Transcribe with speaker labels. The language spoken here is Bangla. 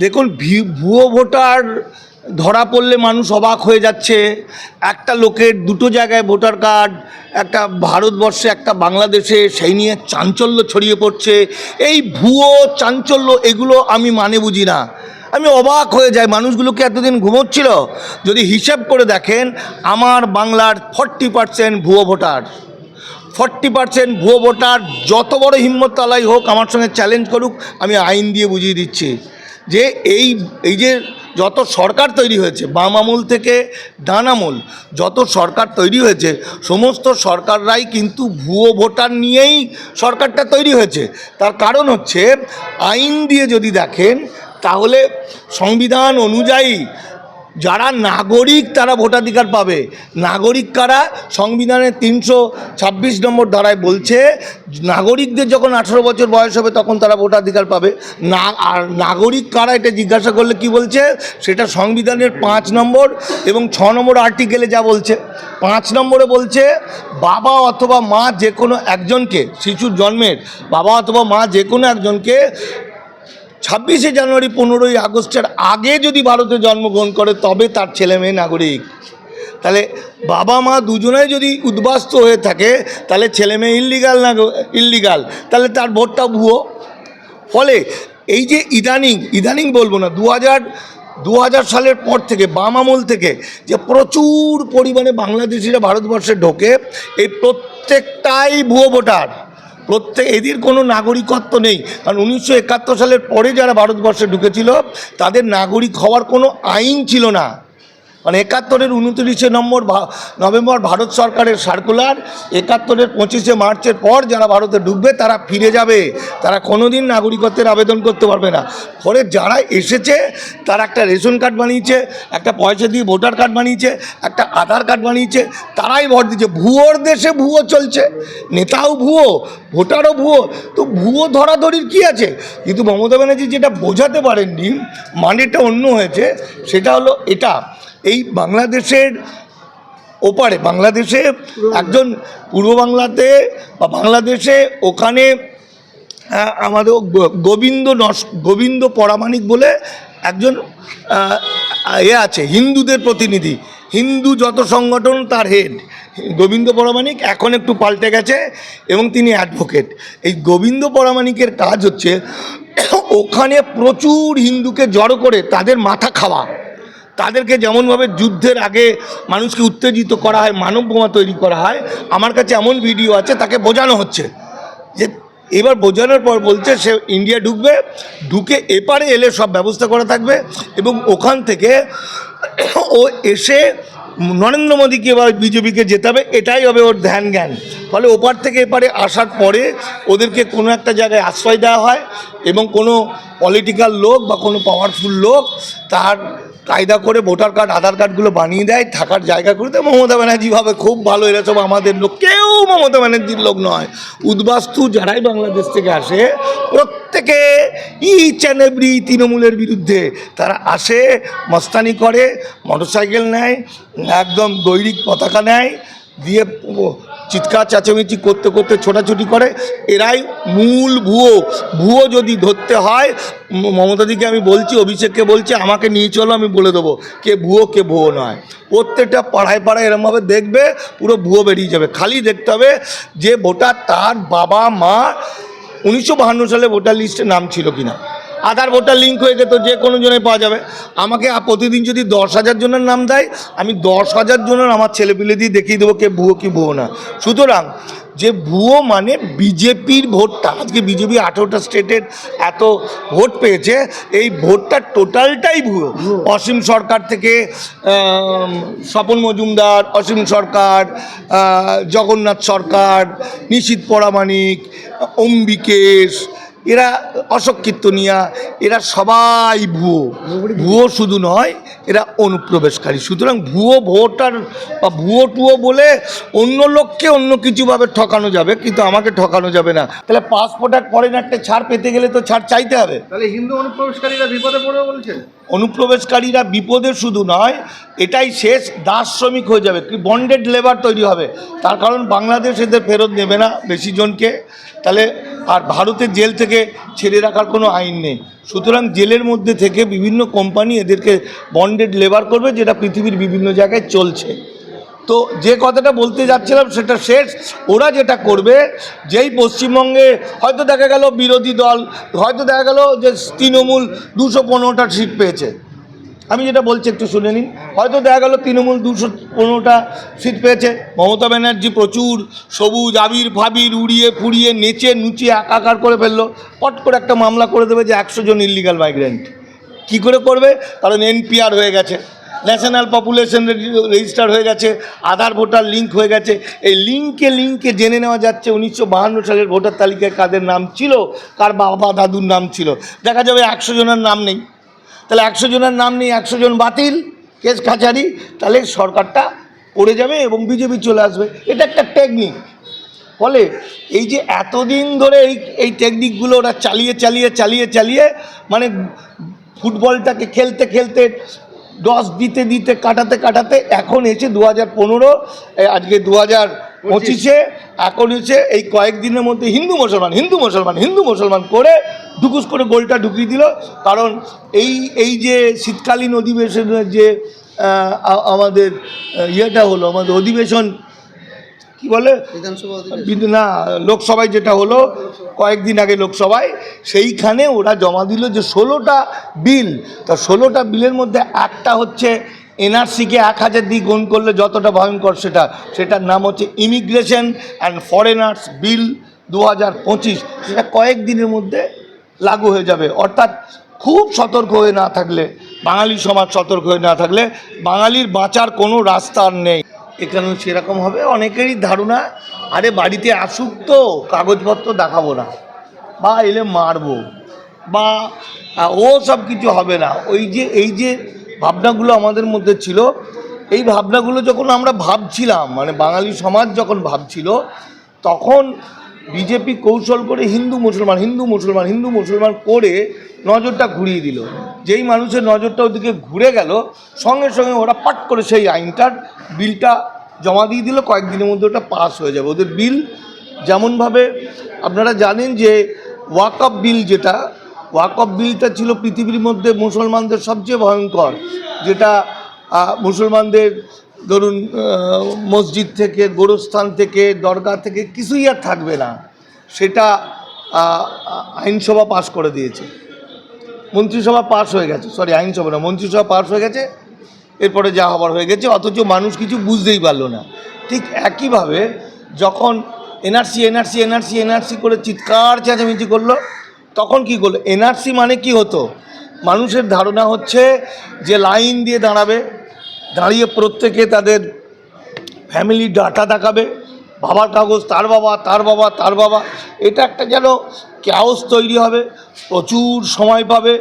Speaker 1: দেখুন ভুয়ো ভোটার ধরা পড়লে মানুষ অবাক হয়ে যাচ্ছে। একটা লোকের দুটো জায়গায় ভোটার কার্ড, একটা ভারতবর্ষে, একটা বাংলাদেশে, সেই নিয়ে চাঞ্চল্য ছড়িয়ে পড়ছে। এই ভুয়ো চাঞ্চল্য, এগুলো আমি মানে বুঝি না। আমি অবাক হয়ে যাই মানুষগুলোকে এতদিন ঘুমোচ্ছিল? যদি হিসাব করে দেখেন, আমার বাংলার ফর্টি পার্সেন্ট ভুয়ো ভোটার। ফর্টি পার্সেন্ট ভুয়ো ভোটার, যত বড় হিম্মত তালাই হোক, আমার সঙ্গে চ্যালেঞ্জ করুক, আমি আইন দিয়ে বুঝিয়ে দিচ্ছি। যে এই এই যে যত সরকার তৈরি হয়েছে বাম আমল থেকে ডান আমল যত সরকার তৈরি হয়েছে, সমস্ত সরকাররাই কিন্তু ভুয়ো ভোটার নিয়েই সরকারটা তৈরি হয়েছে। তার কারণ হচ্ছে, আইন দিয়ে যদি দেখেন, তাহলে সংবিধান অনুযায়ী যারা নাগরিক তারা ভোটাধিকার পাবে। নাগরিক কারা? সংবিধানের তিনশো ছাব্বিশ নম্বর ধারায় বলছে, নাগরিকদের যখন আঠেরো বছর বয়স হবে তখন তারা ভোটাধিকার পাবে। না, আর নাগরিক কারা এটা জিজ্ঞাসা করলে কি বলছে? সেটা সংবিধানের পাঁচ নম্বর এবং ছ নম্বর আর্টিকেলে যা বলছে। পাঁচ নম্বরে বলছে, বাবা অথবা মা যে কোনো একজনকে, শিশুর জন্মের বাবা অথবা মা যে কোনো একজনকে ছাব্বিশে জানুয়ারি পনেরোই আগস্টের আগে যদি ভারতে জন্মগ্রহণ করে, তবে তার ছেলে মেয়ে নাগরিক। তাহলে বাবা মা দুজনেই যদি উদ্বাস্ত হয়ে থাকে, তাহলে ছেলে মেয়ে ইল্লিগাল না ইল্লিগাল তাহলে তার ভোটটা ভুয়ো। ফলে এই যে ইদানিং ইদানিং বলব না দু হাজার দু সালের পর থেকে বাম আমল থেকে যে প্রচুর পরিমাণে বাংলাদেশিরা ভারতবর্ষে ঢোকে, এই প্রত্যেকটাই ভুয়ো ভোটার। প্রত্যেক এদের কোনো নাগরিকত্ব নেই। কারণ উনিশশো একাত্তর সালের পরে যারা ভারতবর্ষে ঢুকেছিল, তাদের নাগরিক হওয়ার কোনো আইন ছিল না। মানে একাত্তরের উনত্রিশে নম্বর নভেম্বর ভারত সরকারের সার্কুলার একাত্তরের পঁচিশে মার্চের পর যারা ভারতে ঢুকবে, তারা ফিরে যাবে। তারা কোনোদিন নাগরিকত্বের আবেদন করতে পারবে না। ফলে যারা এসেছে, তারা একটা রেশন কার্ড বানিয়েছে, একটা পয়সা দিয়ে ভোটার কার্ড বানিয়েছে, একটা আধার কার্ড বানিয়েছে, তারাই ভোট দিচ্ছে ভুয়োর দেশে ভুয়ো চলছে। নেতাও ভুয়ো, ভোটারও ভুয়ো। তো ভুয়ো ধরাধরির কী আছে? কিন্তু মমতা ব্যানার্জি যেটা বোঝাতে পারেননি, মানেটা অন্য হয়েছে, সেটা হলো এটা। এই বাংলাদেশের ওপারে, বাংলাদেশে একজন পূর্ব বাংলাতে বা বাংলাদেশে ওখানে আমাদের গোবিন্দ নস, গোবিন্দ পরামানিক বলে একজন এ আছে, হিন্দুদের প্রতিনিধি। হিন্দু যত সংগঠন তার হেড গোবিন্দ পরামানিক এখন একটু পাল্টে গেছে এবং তিনি অ্যাডভোকেট এই গোবিন্দ পরামানিকের কাজ হচ্ছে, ওখানে প্রচুর হিন্দুকে জড়ো করে তাদের মাথা খাওয়া। তাদেরকে যেমনভাবে যুদ্ধের আগে মানুষকে উত্তেজিত করা হয়, মানব বোমা তৈরি করা হয়, আমার কাছে এমন ভিডিও আছে, তাকে বোঝানো হচ্ছে। যে এবার বোঝানোর পর বলছে সে ইন্ডিয়া ঢুকবে, ঢুকে এপারে এলে সব ব্যবস্থা করা থাকবে এবং ওখান থেকে ও এসে নরেন্দ্র মোদীকে এবার বিজেপিকে জেতাবে এটাই হবে ওর ধ্যান জ্ঞান। ফলে ওপার থেকে এপারে আসার পরে ওদেরকে কোনো একটা জায়গায় আশ্রয় দেওয়া হয় এবং কোনো পলিটিক্যাল লোক বা কোনো পাওয়ারফুল লোক তার কায়দা করে ভোটার কার্ড, আধার কার্ডগুলো বানিয়ে দেয়, থাকার জায়গা করে দেয়। মমতা ব্যানার্জি ভাবে খুব ভালো এরা সব আমাদের লোক। কেউ মমতা ব্যানার্জির লোক নয়। উদ্বাস্তু যারাই বাংলাদেশ থেকে আসে, প্রত্যেকে ইচ অ্যান্ড এভরি তৃণমূলের বিরুদ্ধে তারা আসে, মস্তানি করে মোটরসাইকেল নেয়, একদম গৈরিক পতাকা নেয়, দিয়ে চিৎকার, চেঁচামেচি করতে করতে ছোটাছুটি করে। এরাই মূল ভুয়ো। ভুয়ো যদি ধরতে হয় মমতাদিকে আমি বলছি, অভিষেককে বলছি, আমাকে নিয়ে চলো, আমি বলে দেবো। কে ভুয়ো কে ভুয়ো নয়। প্রত্যেকটা পাড়ায় পাড়ায় এরমভাবে দেখবে, পুরো ভুয়ো বেরিয়ে যাবে। খালি দেখতে হবে যে ভোটার তার বাবা, মা, উনিশশো সালে ভোটার লিস্টে নাম ছিল কিনা। আধার ভোটার লিঙ্ক হয়ে গেত যে কোনো জনে পাওয়া যাবে। আমাকে প্রতিদিন যদি দশ হাজার জনের নাম দেয় আমি দশ হাজার জনের আমার ছেলেপিলে দিয়ে দেখিয়ে দেবো কে ভুয়ো কি ভুয়ো না। সুতরাং যে ভুয়ো মানে বিজেপির ভোটটা আজকে বিজেপি আঠেরোটা স্টেটের এত ভোট পেয়েছে এই ভোটটা টোটালটাই ভুয়ো। অসীম সরকার থেকে স্বপন মজুমদার অসীম সরকার জগন্নাথ সরকার নিশীত পরামানিক অম্বিকেশ এরা অশোক কীর্তনিয়া এরা সবাই ভুয়ো। ভুয়ো শুধু নয় এরা অনুপ্রবেশকারী। সুতরাং ভুয়ো ভোটার বা ভুয়ো টুয়ো বলে অন্য লোককে অন্য কিছুভাবে ঠকানো যাবে কিন্তু আমাকে ঠকানো যাবে না। তাহলে পাসপোর্ট আর একটা ছাড় পেতে গেলে তো ছাড় চাইতে হবে।
Speaker 2: তাহলে হিন্দু অনুপ্রবেশকারীরা বিপদে পড়বে বলছেন?
Speaker 1: অনুপ্রবেশকারীরা বিপদে শুধু নয় এটাই শেষ দাস শ্রমিক হয়ে যাবে। কি বন্ডেড লেবার তৈরি হবে। তার কারণ বাংলাদেশ এদের ফেরত নেবে না বেশি জনকে তাহলে আর ভারতের জেল থেকে ছেড়ে রাখার কোনো আইন নেই। সুতরাং জেলের মধ্যে থেকে বিভিন্ন কোম্পানি এদেরকে বন্ডেড লেবার করবে, যেটা পৃথিবীর বিভিন্ন জায়গায় চলছে। তো যে কথাটা বলতে যাচ্ছিলাম, সেটা শেষ। ওরা যেটা করবে, যেই পশ্চিমবঙ্গে হয়তো দেখা গেল বিরোধী দল, হয়তো দেখা গেল যে তৃণমূল দুশো পনেরোটা সিট পেয়েছে। আমি যেটা বলছি একটু শুনে নিন। হয়তো দেখা গেল তৃণমূল দুশো পনেরোটা সিট পেয়েছে। মমতা ব্যানার্জি প্রচুর সবুজ আবির ফাবির উড়িয়ে ফুড়িয়ে নেচে নুচিয়ে একাকার করে ফেলল। পট করে একটা মামলা করে দেবে যে একশো জন ইলিগাল মাইগ্রেন্ট কী করে করবে? কারণ এনপিআর হয়ে গেছে। ন্যাশনাল পপুলেশন রেজিস্টার হয়ে গেছে। আধার ভোটার লিঙ্ক হয়ে গেছে। এই লিঙ্কে লিঙ্কে জেনে নেওয়া যাচ্ছে উনিশশো সালের ভোটার তালিকায় কাদের নাম ছিল, কার বাবা দাদুর নাম ছিল। দেখা যাবে একশো জনের নাম নেই। তাহলে একশো জনের নাম নেই একশো জন বাতিল কেস কাছারি তাহলে সরকারটা পড়ে যাবে এবং বিজেপি চলে আসবে। এটা একটা টেকনিক ফলে এই যে এতদিন ধরে এই এই টেকনিকগুলো ওরা চালিয়ে চালিয়ে চালিয়ে চালিয়ে মানে ফুটবলটাকে খেলতে খেলতে দশ দিতে দিতে কাটাতে কাটাতে এখন এসে দু হাজার পনেরো আজকে দু হাজার পঁচিশে। এখন এসে এই কয়েকদিনের মধ্যে হিন্দু মুসলমান হিন্দু মুসলমান হিন্দু মুসলমান করে ডুকুস করে গোলটা ঢুকিয়ে দিল। কারণ এই এই যে শীতকালীন অধিবেশনের যে আমাদের ইয়েটা হলো আমাদের অধিবেশন কি বলে?
Speaker 2: বিধানসভা
Speaker 1: বিদ- না লোকসভায় যেটা হলো কয়েকদিন আগে লোকসভায় সেইখানে ওরা জমা দিল যে ষোলোটা বিল। তা ষোলোটা বিলের মধ্যে একটা হচ্ছে এনআরসিকে এক হাজার দিয়ে গুণ করলে যতটা ভয়ঙ্কর সেটা সেটার নাম হচ্ছে ইমিগ্রেশন অ্যান্ড ফরেনার্স বিল দু হাজার পঁচিশ। সেটা কয়েকদিনের মধ্যে লাগু হয়ে যাবে। অর্থাৎ খুব সতর্ক হয়ে না থাকলে, বাঙালি সমাজ সতর্ক হয়ে না থাকলে বাঙালির বাঁচার কোনো রাস্তা নেই। এখানে সেরকম হবে, অনেকেরই ধারণা, আরে বাড়িতে আসুক তো, কাগজপত্র দেখাবো না, বা এলে মারবো, বা ও সব কিছু হবে না। ওই যে, এই যে ভাবনাগুলো আমাদের মধ্যে ছিল, এই ভাবনাগুলো যখন আমরা ভাবছিলাম মানে বাঙালি সমাজ যখন ভাবছিল, তখন বিজেপি কৌশল করে হিন্দু মুসলমান হিন্দু মুসলমান হিন্দু মুসলমান করে নজরটা ঘুরিয়ে দিল। যেই মানুষের নজরটা ওদিকে ঘুরে গেল, সঙ্গে সঙ্গে ওরা পাট করে সেই আইনটার বিলটা জমা দিয়ে দিল, কয়েকদিনের মধ্যে ওটা পাস হয়ে যাবে। ওদের বিল যেমনভাবে আপনারা জানেন যে ওয়াকআপ বিল যেটা ওয়াকআপ বিলটা ছিল পৃথিবীর মধ্যে মুসলমানদের সবচেয়ে ভয়ঙ্কর, যেটা মুসলমানদের ধরুন মসজিদ থেকে, গোরস্থান থেকে দরগা থেকে কিছুই আর থাকবে না। সেটা আইনসভা পাশ করে দিয়েছে। মন্ত্রিসভা পাস হয়ে গেছে। সরি আইনসভা না, মন্ত্রিসভা পাশ হয়ে গেছে। এরপরে যা হবার হয়ে গেছে, অথচ মানুষ কিছু বুঝতেই পারল না। ঠিক একইভাবে যখন এনআরসি এনআরসি এনআরসি এনআরসি করে চিৎকার চেঁচামেচি করল, তখন কি করল? এনআরসি মানে কি হতো? মানুষের ধারণা হচ্ছে যে লাইন দিয়ে দাঁড়াবে। দাঁড়িয়ে প্রত্যেকে তাদের ফ্যামিলি ডাটা দেখাবে। বাবার কাগজ, তার বাবা তার বাবা তার বাবা। এটা একটা যেন ক্যাওস তৈরি হবে, প্রচুর সময় পাবে।